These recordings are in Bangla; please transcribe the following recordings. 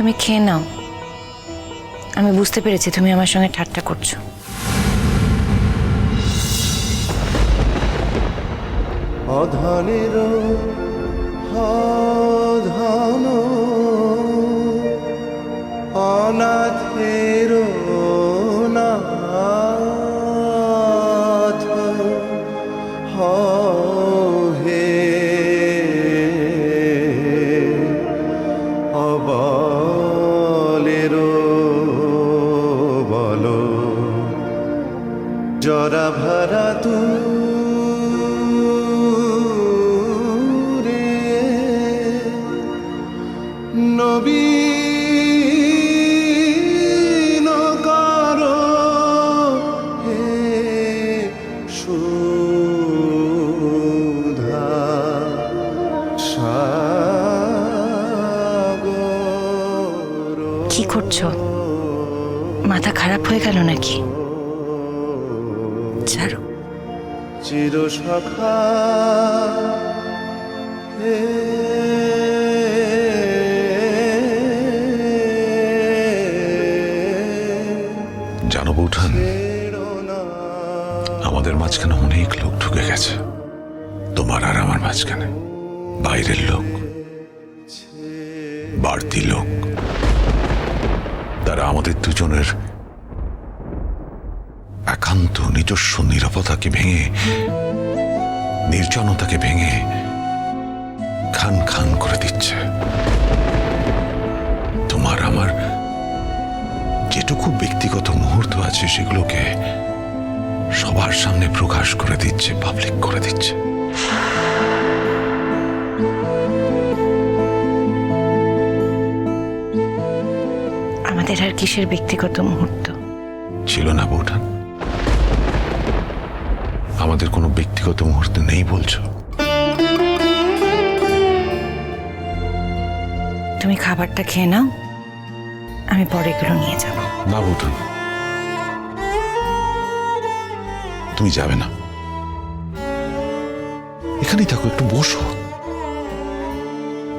তুমি খেয়ে নাও। আমি বুঝতে পেরেছি তুমি আমার সঙ্গে ঠাট্টা করছ। অধনের ধন জরা ভরা সুধা সাগর। কি করছ? মাথা খারাপ হয়ে গেল নাকি? ছাড়ো। চির সখা হে জানো বৌঠান আমাদের মাঝখানে অনেক লোক ঢুকে গেছে। তোমার আর আমার মাঝখানে। বাইরের লোক বাড়তি লোক। আমাদের দুজনের একান্ত নিজস্ব নিরাপত্তাকে ভেঙে, নির্জনতাকে ভেঙে খান খান করে দিচ্ছে। তোমার আমার যেটুকু ব্যক্তিগত মুহূর্ত আছে সেগুলোকে সবার সামনে প্রকাশ করে দিচ্ছে পাবলিক করে দিচ্ছে। আমাদের আর কিসের ব্যক্তিগত মুহূর্ত? ছিল না বৌঠান। আমাদের কোনো ব্যক্তিগত মুহূর্ত নেই বলছো? তুমি খাবারটা খেয়ে নাও আমি পরে এগুলো নিয়ে যাব। না বৌঠান। তুমি যাবে না। এখানেই থাকো একটু বসো।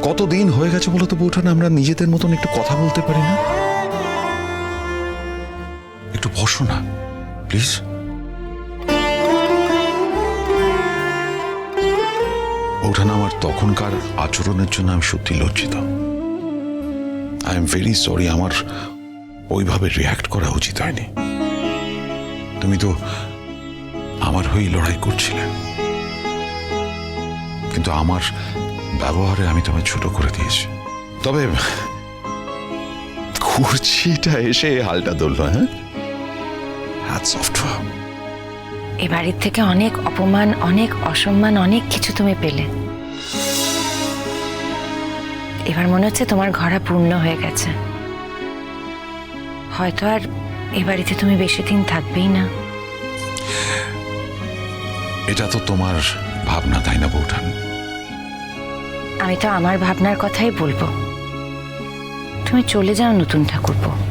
কতদিন হয়ে গেছে বলো তো বৌঠান আমরা নিজেদের মতন একটু কথা বলতে পারি না? একটু বসো না প্লিজ বৌঠান আমার তখনকার আচরণের জন্য আমি সত্যি লজ্জিত। আই এম ভেরি সরি আমার ওইভাবে রিয়াক্ট করা উচিত হয়নি। তুমি তো আমার হয়েই লড়াই করছিলে। কিন্তু আমার ব্যবহারে আমি তোমায় ছোট করে দিয়েছি। তবে, কুর্চিটা এসে হালটা ধরলো হ্যাঁ? হ্যাঁ সফট এ বাড়ির থেকে অনেক অপমান অনেক অসম্মান অনেক কিছু তুমি পেলে। এবার মনে হচ্ছে তোমার ঘরা পূর্ণ হয়ে গেছে। হয়তো আর এ বাড়িতে তুমি বেশি দিন থাকবেই না। এটা তো তোমার ভাবনা তাই না বৌঠান? আমি তো আমার ভাবনার কথাই বলব। তুমি চলে যাও নতুন ঠাকুরপো।